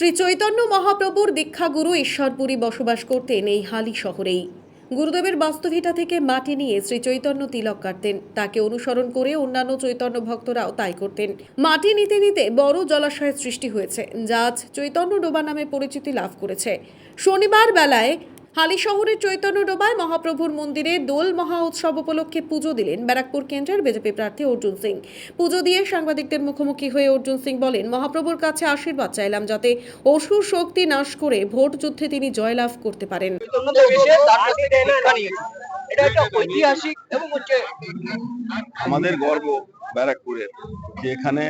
শ্রী চৈতন্য মহাপ্রভুর দীক্ষাগুরু ঈশ্বরপুরী বসবাস করতেন এই হালি শহরেই। গুরুদেবের বাস্তুভিটা থেকে মাটি নিয়ে শ্রী চৈতন্য তিলক কাটতেন। তাকে অনুসরণ করে অন্যান্য চৈতন্য ভক্তরাও তাই করতেন। মাটি নিতে নিতে বড় জলাশয়ের সৃষ্টি হয়েছে, যা আজ চৈতন্য ডোবা নামে পরিচিতি লাভ করেছে। শনিবার বেলায় হালি শহরের চৈতন্য ডোবায় মহাপ্রভুর মন্দিরে দোল মহা উৎসব উপলক্ষে পুজো দিলেন ব্যারাকপুর কেন্দ্রের বিজেপি প্রার্থী অর্জুন সিং। পুজো দিয়ে সাংবাদিকদের মুখোমুখি হয়ে অর্জুন সিং বলেন মহাপ্রভুর কাছে আশীর্বাদ চাইলাম যাতে অসুর শক্তি নাশ করে ভোট যুদ্ধে তিনি জয়লাভ করতে পারেন। এটা একটা ঐতিহাসিক এবং হচ্ছে আমাদের গর্ব ব্যারাকপুরের যে এখানে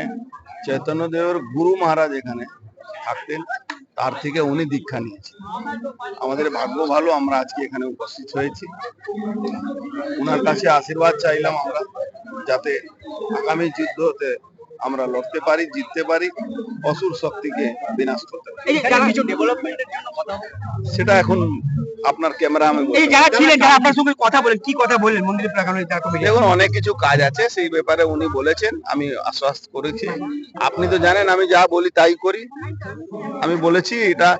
চৈতন্যদেবের গুরু মহারাজ এখানে থাকতেন। তার থেকে উনি দীক্ষা নিয়েছেন। আমাদের ভাগ্য ভালো, আমরা আজকে এখানে উপস্থিত হয়েছি। উনার কাছে আশীর্বাদ চাইলাম আমরা, যাতে আগামী যুদ্ধতে আমরা লড়তে পারি জিততে পারি অসুর শক্তিকে বিনাশ করতে পারি। এই যে যারা কিছু ডেভেলপমেন্টের জন্য কথা সেটা এখন আপনার ক্যামেরা আমি এই যারা ছিলেন যারা আপনার সঙ্গে কথা বলেন কি কথা বলেন মন্দির দেখুন অনেক কিছু কাজ আছে সেই ব্যাপারে উনি বলেছেন আমি আশ্বাস করেছি। আপনি তো জানেন আমি যা বলি তাই করি। আমি বলেছি এটা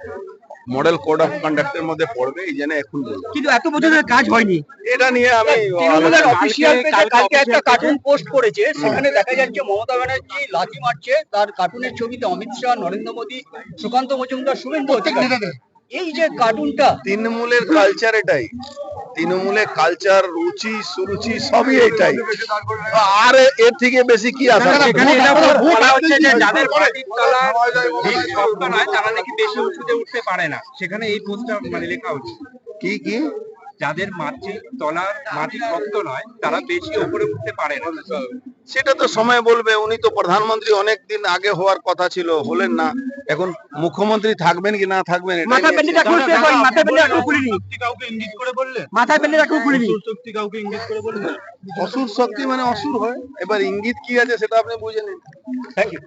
মডেল কোড অফ কন্ডাক্টের মধ্যে পড়বে এই জন্য এখন বলব। কিন্তু এত বছর ধরে কাজ হয়নি। এটা নিয়ে আমি তৃণমূলের অফিসিয়াল পেজে কালকে একটা কার্টুন পোস্ট করেছে সেখানে দেখা যাচ্ছে মমতা ব্যানার্জি লাথি মারছে তার কার্টুনের ছবিতে অমিত শাহ নরেন্দ্র মোদী সুকান্ত মজুমদার শুভেন্দু অধিকারী। এই যে কার্টুনটা তৃণমূলের কালচার এটাই। তৃণমূলের কালচার রুচি সুরুচি সবই এটাই আর এর থেকে বেশি কি আশা? সেখানে এটা বলা হচ্ছে যে যাদের মাটির তলা ঠিক শক্ত নয় তারা নাকি বেশি উঁচুতে উঠতে পারে না। সেখানে এই পোস্টটা মানে লেখা হচ্ছে। কি কি? যাদের তলার মাটি শক্ত নয় তারা বেশি উপরে উঠতে পারে না। সেটা তো সময় বলবে। উনি তো প্রধানমন্ত্রী অনেক দিন আগে হওয়ার কথা ছিল হলেন না। এখন মুখ্যমন্ত্রী থাকবেন কি না থাকবেন মাথা পেন্ডিটা খুলিনি কাউকে ইঙ্গিত করে বললে? মাথা পেন্ডিটা খুলিনি সত্যি কাউকে ইঙ্গিত করে বললে? অসুর শক্তি মানে অসুর হয় এবার ইঙ্গিত কি আছে সেটা আপনি বুঝে নিন। Thank you